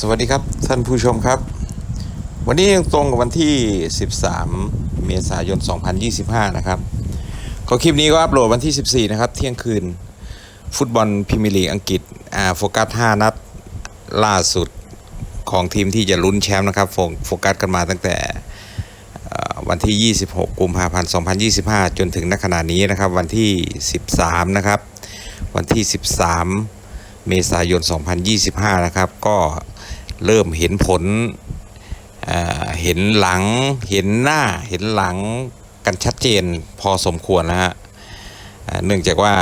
สวัสดีครับท่านผู้ชมครับ วันนี้ยังตรงกับวันที่ 13 เมษายน 2025 นะครับ ก็คลิปนี้ก็อัปโหลดวันที่ 14 นะครับ เที่ยงคืน ฟุตบอลพรีเมียร์ลีกอังกฤษอ่าโฟกัส 5 นัดล่าสุดของทีมที่จะลุ้นแชมป์นะครับโฟกัสกันมาตั้งแต่วันที่ 26 กุมภาพันธ์ 2025 จนถึงณขณะนี้นะครับ วันที่ 13 นะครับ วันที่ 13 เมษายน 2025 นะครับ ก็ เริ่มเห็นผลเห็นหลังเห็นหน้าเห็นหลังกันชัดเจนพอสมควรนะฮะเนื่องจากว่า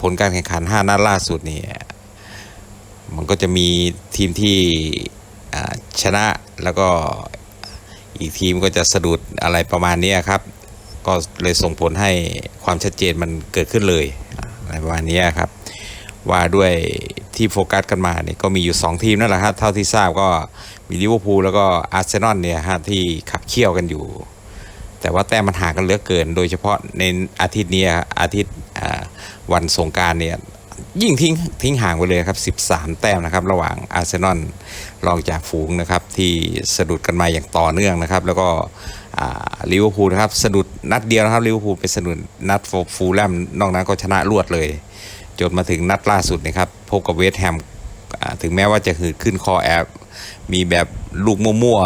ผลการแข่งขัน 5 นัดล่าสุดนี่มันก็จะมีทีมที่ชนะแล้วก็อีกทีมก็จะสะดุดอะไรประมาณนี้ครับ ก็เลยส่งผลให้ความชัดเจนมันเกิดขึ้นเลยอะไรประมาณนี้ครับ ว่าด้วย ที่โฟกัสกันมาเนี่ยก็มีอยู่ 2 ทีมนั่นแหละฮะเท่าที่ทราบก็มีลิเวอร์พูลแล้วก็อาร์เซนอลเนี่ยฮะที่ขับเคี่ยวกันอยู่ แต่ว่าแต้มมันห่างกันเหลือเกิน โดยเฉพาะในอาทิตย์เนี้ยอาทิตย์วันสงการเนี่ยยิ่งทิ้งทิ้งห่างไปเลยครับ 13 แต้มนะครับ ระหว่างอาร์เซนอลรองจากฝูงนะครับ ที่สะดุดกันมาอย่างต่อเนื่องนะครับ แล้วก็ลิเวอร์พูลนะครับ สะดุดนัดเดียวนะครับลิเวอร์พูลไปสะดุดนัดฟูลแลมนอกนั้นก็ชนะรวดเลย จนมาถึงนัดล่าสุดนะครับพบกับเวสแฮมถึงแม้ว่าจะหืดขึ้นคอแอบมีแบบลูกมั่ว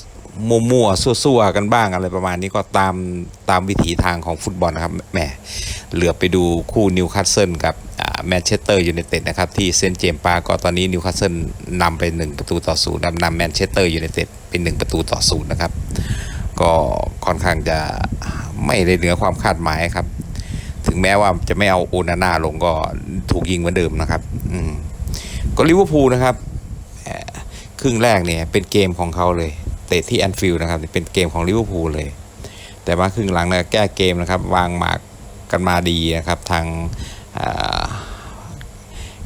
ๆมั่วๆซั่วๆกันบ้างอะไรประมาณนี้ก็ตามตามวิถีทางของฟุตบอลนะครับแหมเหลือไปดูคู่นิวคาสเซิลกับแมนเชสเตอร์ยูไนเต็ดนะครับที่เซนต์เจมส์ปาร์ก็ตอนนี้นิวคาสเซิลนำไป 1 ประตูต่อศูนย์นำนำแมนเชสเตอร์ยูไนเต็ดเป็น 1 ประตูต่อศูนย์นะครับ ก็ค่อนข้างจะไม่ได้เหนือความคาดหมายครับ ถึงแม้ว่าจะไม่เอาโอนาน่าลงก็ถูกยิงเหมือนเดิมนะครับ อืมก็ลิเวอร์พูลนะครับครึ่งแรกเนี่ยเป็นเกมของเขาเลย เตะที่แอนฟิลด์นะครับ เป็นเกมของลิเวอร์พูลเลย แต่มาครึ่งหลังเนี่ยแก้เกมนะครับ วางหมากกันมาดีนะครับ ทาง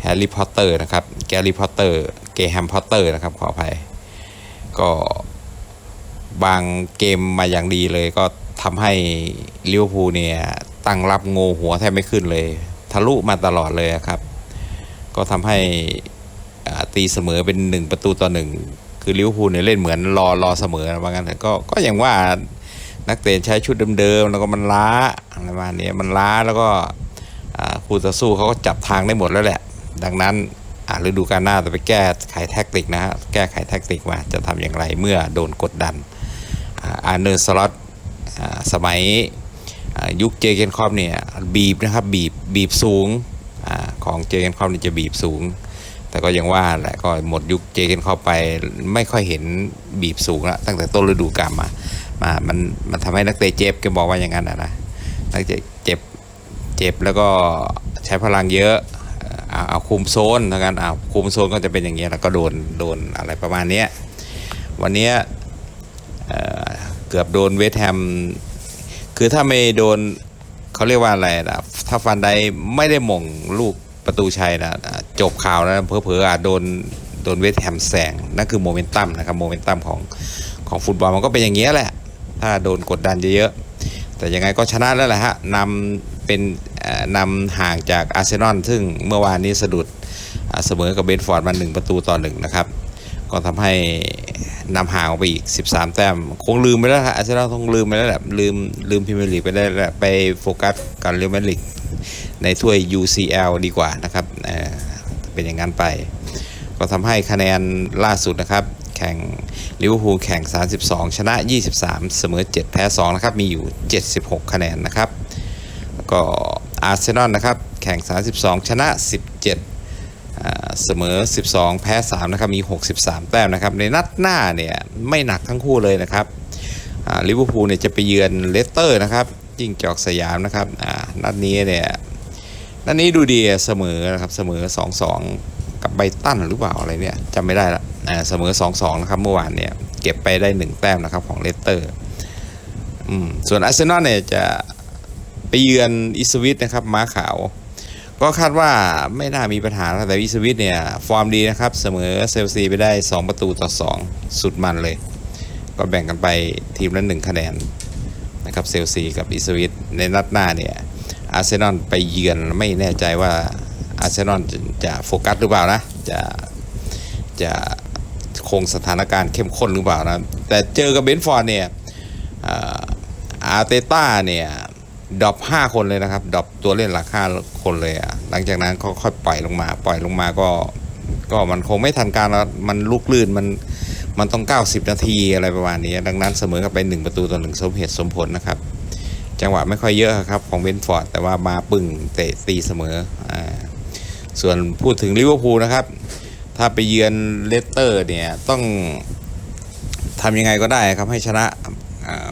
แฮร์รี่พอตเตอร์นะครับแกรี่พอตเตอร์เกแฮมพอตเตอร์นะครับขออภัย ก็บางเกมมาอย่างดีเลยก็ทำให้ลิเวอร์พูลเนี่ย ตั้งรับงูหัวแทบไม่ขึ้นเลย ทะลุมาตลอดเลยครับ ก็ทำให้ตีเสมอเป็นหนึ่งประตูต่อหนึ่งคือลิเวอร์พูลเนี่ยเล่นเหมือนรอรอเสมอว่างั้นแต่ก็ก็อย่างว่านักเตะใช้ชุดเดิมๆแล้วก็มันล้าอะไรประมาณนี้มันล้าแล้วก็คู่ต่อสู้เขาก็จับทางได้หมดแล้วแหละ ดังนั้นฤดูกาลหน้าจะไปแก้ไขแท็กติกนะฮะแก้ไขแท็กติกว่าจะทำอย่างไรเมื่อโดนกดดันอ่าร์เนอร์สล็อตสมัย ยุคเจเกนครอปเนี่ยบีบนะครับบีบบีบสูงอของเจเกนครอปนี่จะบีบสูง แต่ก็ยังว่าแหละก็หมดยุคเจเกนครอปไปไม่ค่อยเห็นบีบสูงละตั้งแต่ต้นฤดูกาลมามามันมันทำให้นักเตะเจ็บแกบอกว่าอย่างนั้นนะนักเตะเจ็บเจ็บแล้วก็ใช้พลังเยอะเอาเอาคุมโซนทางการเอาคุมโซนก็จะเป็นอย่างเงี้ยแล้วก็โดนโดนอะไรประมาณเนี้ยวันเนี้ยเเกือบโดนเวสต์แฮม คือถ้าไม่โดนเขาเรียกว่าอะไรนะถ้าฟันไดไม่ได้มงลูกประตูชัยนะจบข่าวนะเพอเพอๆอาจโดนโดนเวสต์แฮมแซงนั่นคือโมเมนตัมนะครับโมเมนตัมของของฟุตบอลมันก็เป็นอย่างเงี้ยแหละ ถ้าโดนกดดันเยอะๆแต่ยังไงก็ชนะแล้วแหละฮะนำเป็นเอ่อนำห่างจากอาร์เซนอลซึ่งเมื่อวานนี้สะดุดเสมอกับเบนฟอร์ดมาหนึ่งประตูต่อหนึ่งนะครับ ก็ทำให้นำห่างออกไปอีก 13 แต้ม คงลืมไปแล้วครับอาร์เซนอลคงลืมไปแล้วแหละลืมลืมพรีเมียร์ลีกไปได้แล้วไปโฟกัสกับเรอัลมาดริดในถ้วย UCL ดีกว่านะครับเเป็นอย่างนั้นไป ก็ทำให้คะแนนล่าสุดนะครับ แข่งลิเวอร์พูลแข่ง 32 ชนะ 23 เสมอ 7 แพ้ 2 นะครับ มีอยู่ 76 คะแนนนะครับ ก็อาร์เซนอลนะครับ แข่ง 32 ชนะ17 เสมอ 12 แพ้ 3 นะครับ มี 63 แต้มนะครับ ในนัดหน้าเนี่ย ไม่หนักทั้งคู่เลยนะครับลิเวอร์พูลเนี่ยจะไปเยือนเลสเตอร์นะครับจิ้งจอกสยามนะครับนัดนี้เนี่ยนัดนี้ดูดีเสมอนะครับเสมอ 2-2 กับไบตันหรือเปล่าอะไรเนี่ยจำไม่ได้ละเสมอ 2-2 นะครับเมื่อวานเนี่ยเก็บไปได้ 1 แต้มนะครับของเลสเตอร์ส่วนอาร์เซนอลเนี่ยจะไปเยือนอิสวิตนะครับม้าขาว ก็คาดว่าไม่น่ามีปัญหาแต่วิสวิตเนี่ย ฟอร์มดีนะครับ เสมอเซลซีไปได้ 2 ประตูต่อ 2 สุดมันเลย ก็แบ่งกันไปทีมละ1คะแนนนะครับเซลซีกับอิสวิตในนัดหน้าเนี่ยอาร์เซนอลไปเยือนไม่แน่ใจว่าอาร์เซนอลจะจะโฟกัสหรือเปล่านะ จะจะคงสถานการณ์เข้มข้นหรือเปล่านะ แต่เจอกับเบนฟอร์ดเนี่ยอาร์เตต้าเนี่ย ดรอปห้าคนเลยนะครับดรอปตัวเล่นหลักห้าคนเลยอะหลังจากนั้นก็ค่อยปล่อยลงมา ปล่อยลงมาก็ ก็มันคงไม่ทันการแล้วมันลุกลื่นมันมันต้อง 90 นาทีอะไรประมาณนี้ ดังนั้นเสมอกับไป 1 ประตูต่อหนึ่งสมเหตุสมผลนะครับ จังหวะไม่ค่อยเยอะครับของเบนฟอร์ด แต่ว่ามาปึ่งเตะตีเสมออ่าส่วนพูดถึงลิเวอร์พูลนะครับ ถ้าไปเยือนเลสเตอร์เนี่ยต้องทำยังไงก็ได้ครับให้ชนะ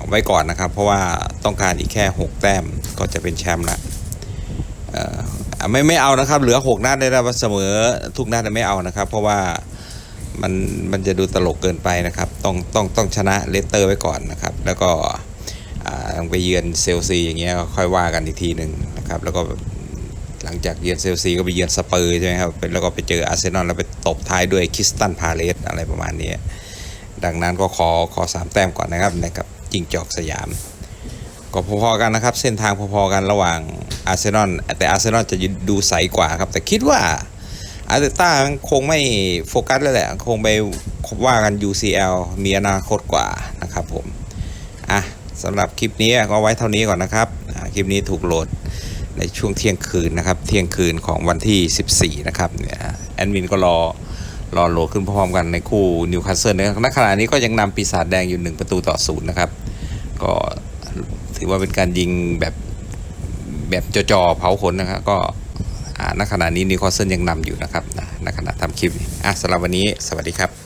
ไว้ก่อนนะครับ เพราะว่าต้องการอีกแค่ 6 แต้มก็จะเป็นแชมป์ละไม่ไม่เอานะครับ เหลือ 6 นัดได้แล้วเสมอทุกนัดไม่เอานะครับ เพราะว่ามันมันจะดูตลกเกินไปนะครับ ต้องต้องต้องชนะเลสเตอร์ไว้ก่อนนะครับ แล้วก็ต้องไปเยือนเซลซีอย่างเงี้ยค่อยว่ากันอีกทีหนึ่งนะครับ แล้วก็หลังจากเยือนเซลซีก็ไปเยือนสเปอร์ใช่ไหมครับแล้วก็ไปเจออาร์เซนอลแล้วไปตบท้ายด้วยคริสตันพาเลสอะไรประมาณนี้ดังนั้นก็ขอขอสามแต้มก่อนนะครับนะครับ จิงจอกสยาม ก็พอๆกันนะครับ เส้นทางพอๆกันระหว่างอาร์เซนอลแต่อาร์เซนอลจะดูใสกว่าครับ แต่คิดว่าอาร์เตต้าคงไม่โฟกัสแล้วแหละ คงไปว่ากัน UCL มีอนาคตกว่านะครับผมอะสำหรับคลิปนี้ก็ไว้เท่านี้ก่อนนะครับ คลิปนี้ถูกโหลดในช่วงเที่ยงคืนนะครับ เที่ยงคืนของวันที่ 14 นะครับเนี่ยแอดมินก็รอรอโหลดขึ้นพร้อมๆกันในคู่นิวคาสเซิลนะครับณขณะนี้ก็ยังนำปีศาจแดงอยู่ 1 ประตูต่อศูนย์นะครับ ก็ถือว่าเป็นการยิงแบบแบบจ่อๆเผาขนนะครับก็ณขณะนี้นิวคาสเซิลยังนำอยู่นะครับณขณะทำคลิปอะสำหรับวันนี้สวัสดีครับ